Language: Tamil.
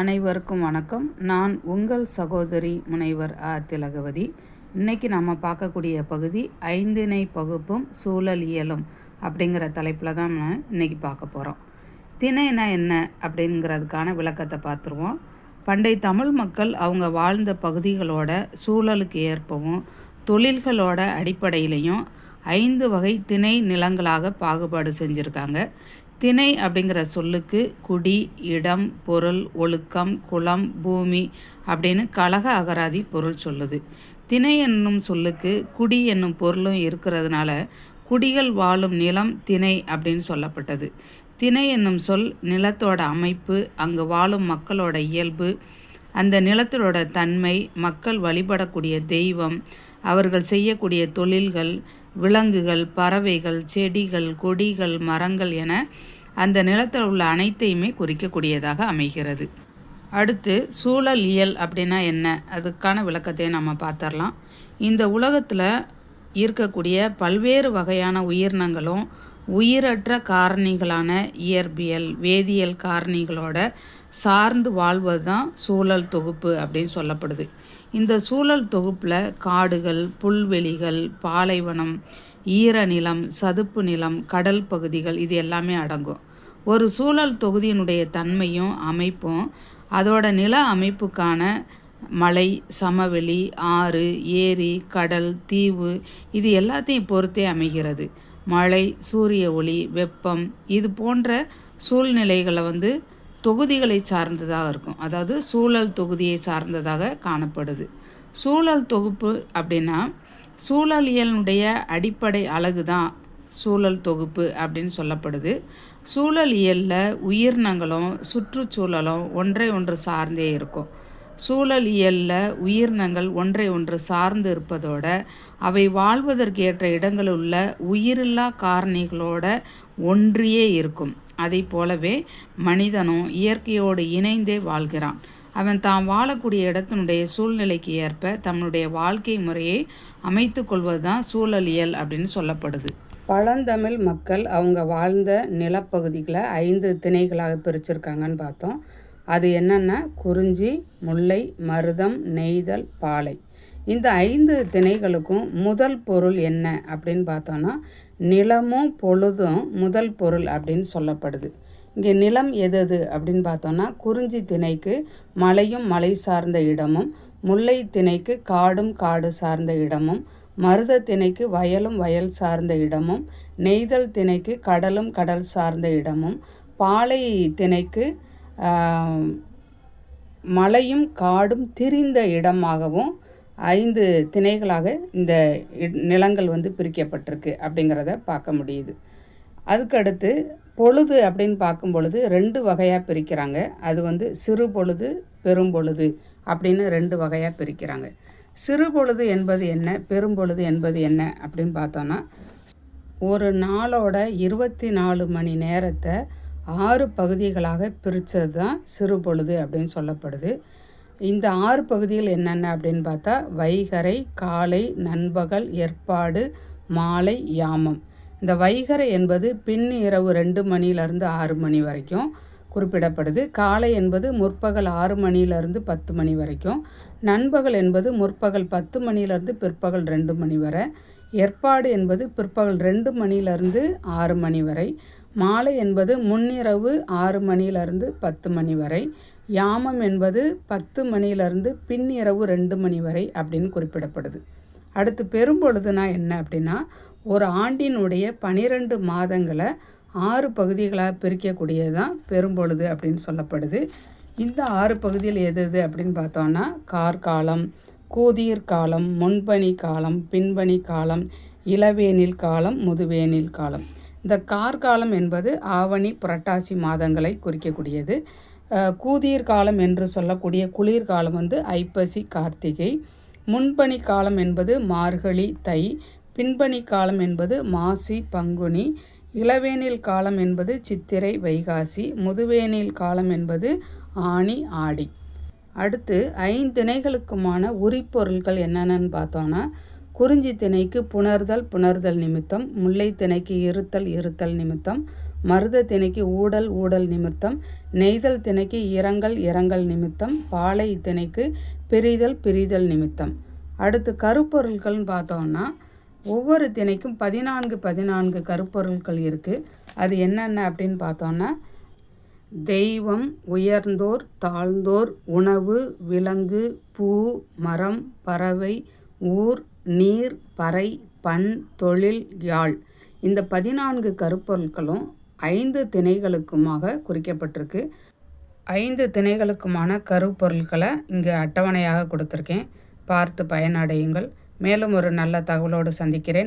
அனைவருக்கும் வணக்கம். நான் உங்கள் சகோதரி முனைவர் ஆ திலகவதி. இன்றைக்கி நம்ம பார்க்கக்கூடிய பகுதி ஐந்திணை பகுப்பும் சூழலியலும் அப்படிங்கிற தலைப்பில் தான் நான் இன்னைக்கு பார்க்க போகிறோம் திணைனா என்ன அப்படிங்கிறதுக்கான விளக்கத்தை பார்த்துருவோம். பண்டை தமிழ் மக்கள் அவங்க வாழ்ந்த பகுதிகளோட சூழலுக்கு ஏற்பவும் தொழில்களோட அடிப்படையிலையும் ஐந்து வகை திணை நிலங்களாக பாகுபாடு செஞ்சுருக்காங்க. திணை அப்படிங்கிற சொல்லுக்கு குடி இடம் பொருள் ஒழுக்கம் குளம் பூமி அப்படின்னு கலக அகராதி பொருள் சொல்லுது. திணை என்னும் சொல்லுக்கு குடி என்னும் பொருளும் இருக்கிறதுனால குடிகள் வாழும் நிலம் திணை அப்படின்னு சொல்லப்பட்டது. திணை என்னும் சொல் நிலத்தோட அமைப்பு அங்கு வாழும் மக்களோட இயல்பு அந்த நிலத்தோட தன்மை மக்கள் வழிபடக்கூடிய தெய்வம் அவர்கள் செய்யக்கூடிய தொழில்கள் விலங்குகள் பறவைகள் செடிகள் கொடிகள் மரங்கள் என அந்த நிலத்தில் உள்ள அனைத்தையுமே குறிக்கக்கூடியதாக அமைகிறது. அடுத்து சூழல் இயல் அப்படின்னா என்ன? அதுக்கான விளக்கத்தை நம்ம பார்த்துடலாம். இந்த உலகத்தில் இருக்கக்கூடிய பல்வேறு வகையான உயிரினங்களும் உயிரற்ற காரணிகளான இயற்பியல் வேதியியல் காரணிகளோட சார்ந்து வாழ்வது தான் சூழல் தொகுப்பு அப்படின்னு சொல்லப்படுது. இந்த சூழல் தொகுப்பில் காடுகள் புல்வெளிகள் பாலைவனம் ஈரநிலம் சதுப்பு நிலம் கடல் பகுதிகள் இது எல்லாமே அடங்கும். ஒரு சூழல் தொகுதியினுடைய தன்மையும் அமைப்பும் அதோட நில அமைப்புக்கான மலை சமவெளி ஆறு ஏரி கடல் தீவு இது எல்லாத்தையும் பொறுத்தே அமைகிறது. மழை சூரிய ஒளி வெப்பம் இது போன்ற சூழ்நிலைகளை வந்து தொகுதிகளை சார்ந்ததாக இருக்கும். அதாவது சூழல் தொகுதியை சார்ந்ததாக காணப்படுது. சூழல் தொகுப்பு அப்படின்னா சூழலியலுடைய அடிப்படை அழகு தான் சூழல் தொகுப்பு அப்படின்னு சொல்லப்படுது. சூழலியலில் உயிரினங்களும் சுற்றுச்சூழலும் ஒன்றை ஒன்று சார்ந்தே இருக்கும். சூழலியலில் உயிரினங்கள் ஒன்றை ஒன்று சார்ந்து இருப்பதோட அவை வாழ்வதற்கு ஏற்ற இடங்களில் உள்ள உயிரில்லா காரணிகளோட ஒன்றியே இருக்கும். அதை போலவே மனிதனும் இயற்கையோடு இணைந்தே வாழ்கிறான். அவன் தாம் வாழக்கூடிய இடத்தினுடைய சூழ்நிலைக்கு ஏற்ப தன்னுடைய வாழ்க்கை முறையை அமைத்து கொள்வதுதான் சூழலியல் அப்படின்னு சொல்லப்படுது. பழந்தமிழ் மக்கள் அவங்க வாழ்ந்த நிலப்பகுதிகளை ஐந்து திணைகளாக பிரிச்சிருக்காங்கன்னு பார்த்தோம். அது என்னென்னா குறிஞ்சி முல்லை மருதம் நெய்தல் பாலை. இந்த ஐந்து திணைகளுக்கும் முதல் பொருள் என்ன அப்படின்னு பார்த்தோன்னா நிலமும் பொழுதும் முதல் பொருள் அப்படின்னு சொல்லப்படுது. இங்கே நிலம் எது எது அப்படின்னு பார்த்தோன்னா குறிஞ்சி திணைக்கு மலையும் மலை சார்ந்த இடமும் முல்லை திணைக்கு காடும் காடு சார்ந்த இடமும் மருத திணைக்கு வயலும் வயல் சார்ந்த இடமும் நெய்தல் திணைக்கு கடலும் கடல் சார்ந்த இடமும் பாலை திணைக்கு மலையும் காடும் திரிந்த இடமாகவும் ஐந்து திணைகளாக இந்த நிலங்கள் வந்து பிரிக்கப்பட்டிருக்கு அப்படிங்கிறத பார்க்க முடியுது. அதுக்கடுத்து பொழுது அப்படின்னு பார்க்கும் பொழுது ரெண்டு வகையாக பிரிக்கிறாங்க. அது வந்து சிறு பொழுது பெரும் பொழுது அப்படின்னு ரெண்டு வகையாக பிரிக்கிறாங்க. சிறு பொழுது என்பது என்ன பெரும்பொழுது என்பது என்ன அப்படின்னு பார்த்தோன்னா ஒரு நாளோட இருபத்தி நாலு மணி நேரத்தை ஆறு பகுதிகளாக பிரித்தது தான் சிறு பொழுது அப்படின்னு சொல்லப்படுது. இந்த ஆறு பகுதிகள் என்னென்ன அப்படின்னு பார்த்தா வைகரை காலை நண்பகல் ஏற்பாடு மாலை யாமம். இந்த வைகரை என்பது பின் இரவு ரெண்டு மணியிலிருந்து ஆறு மணி வரைக்கும் குறிப்பிடப்படுது. காலை என்பது முற்பகல் ஆறு மணியிலிருந்து பத்து மணி வரைக்கும். நண்பகல் என்பது முற்பகல் பத்து மணியிலிருந்து பிற்பகல் ரெண்டு மணி வரை. ஏற்பாடு என்பது பிற்பகல் ரெண்டு மணியிலிருந்து ஆறு மணி வரை. மாலை என்பது முன்னிரவு ஆறு மணியிலிருந்து பத்து மணி வரை. யாமம் என்பது பத்து மணியிலிருந்து பின்னிரவு ரெண்டு மணி வரை அப்படின்னு குறிப்பிடப்படுது. அடுத்து பெரும்பொழுதுனா என்ன அப்படின்னா ஒரு ஆண்டினுடைய பனிரெண்டு மாதங்களை ஆறு பகுதிகளாக பிரிக்கக்கூடியது தான் பெரும்பொழுது அப்படின்னு சொல்லப்படுது. இந்த ஆறு பகுதியில் எது எது அப்படின்னு பார்த்தோன்னா கார்காலம் கூதிர் காலம் முன்பனி காலம் பின்பனி காலம் இளவேனில் காலம் முதுவேனில் காலம். இந்த கார்காலம் என்பது ஆவணி புரட்டாசி மாதங்களை குறிக்கக்கூடியது. கூதிர் காலம் என்று சொல்லக்கூடிய குளிர்காலம் வந்து ஐப்பசி கார்த்திகை. முன்பனி காலம் என்பது மார்கழி தை. பின்பனி காலம் என்பது மாசி பங்குனி. இளவேனில் காலம் என்பது சித்திரை வைகாசி. முதுவேனில் காலம் என்பது ஆணி ஆடி. அடுத்து ஐந்திணைகளுக்குமான உரிப்பொருள்கள் என்னென்னு பார்த்தோன்னா குறிஞ்சி திணைக்கு புணர்தல் புணர்தல் நிமித்தம். முல்லை திணைக்கு இருத்தல் இருத்தல் நிமித்தம். மருத திணைக்கு ஊடல் ஊடல் நிமித்தம். நெய்தல் திணைக்கு இரங்கல் இரங்கல் நிமித்தம். பாலை திணைக்கு பிரிதல் பிரிதல் நிமித்தம். அடுத்து கருப்பொருள்கள்னு பார்த்தோம்னா ஒவ்வொரு திணைக்கும் பதினான்கு பதினான்கு கருப்பொருள்கள் இருக்குது அது என்னென்ன அப்படின்னு பார்த்தோன்னா தெய்வம் உயர்ந்தோர் தாழ்ந்தோர் உணவு விலங்கு பூ மரம் பறவை ஊர் நீர் பறை பண் தொழில் யாழ் இந்த பதினான்கு கருப்பொருட்களும் ஐந்து திணைகளுக்குமாக குறிக்கப்பட்டிருக்கு. ஐந்து திணைகளுக்குமான கருப்பொருட்களை இங்கே அட்டவணையாக கொடுத்துருக்கேன். பார்த்து பயனடையுங்கள். மேலும் ஒரு நல்ல தகவலோடு சந்திக்கிறேன்.